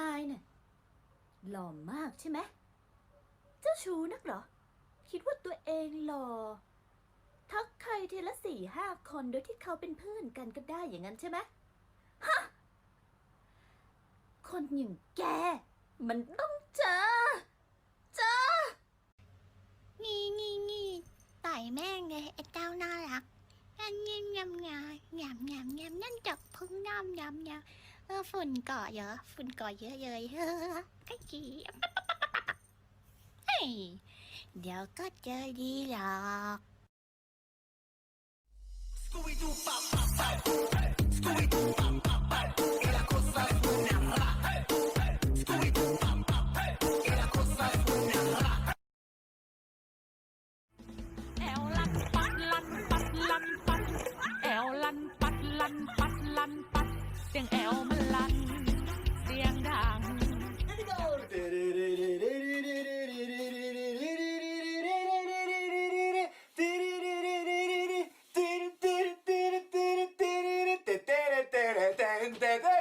นายเนี่ยหล่อมากใช่ไหม เจ้าชู้นักเหรอ คิดว่าตัวเองหล่อ ทักใครทีละสี่ห้าคนโดยที่เขาเป็นเพื่อนกันก็ได้อย่างนั้นใช่ไหมฮะ คนอย่างแก มันต้องเจอ เจองี้งี้งี้ต่อยแม่งเลยไอ้เจ้าน่ารักยันยินยำยำยำยำยำนั่นจับพึ่งน้ำยำยำ เออฝุ่นเกาะเยอะ ฝุ่นเกาะเยอะเลยเฮ้อก็จีเฮ้ยเดี๋ยวก็เจอดีหรอกเสียงแอวมัน entender.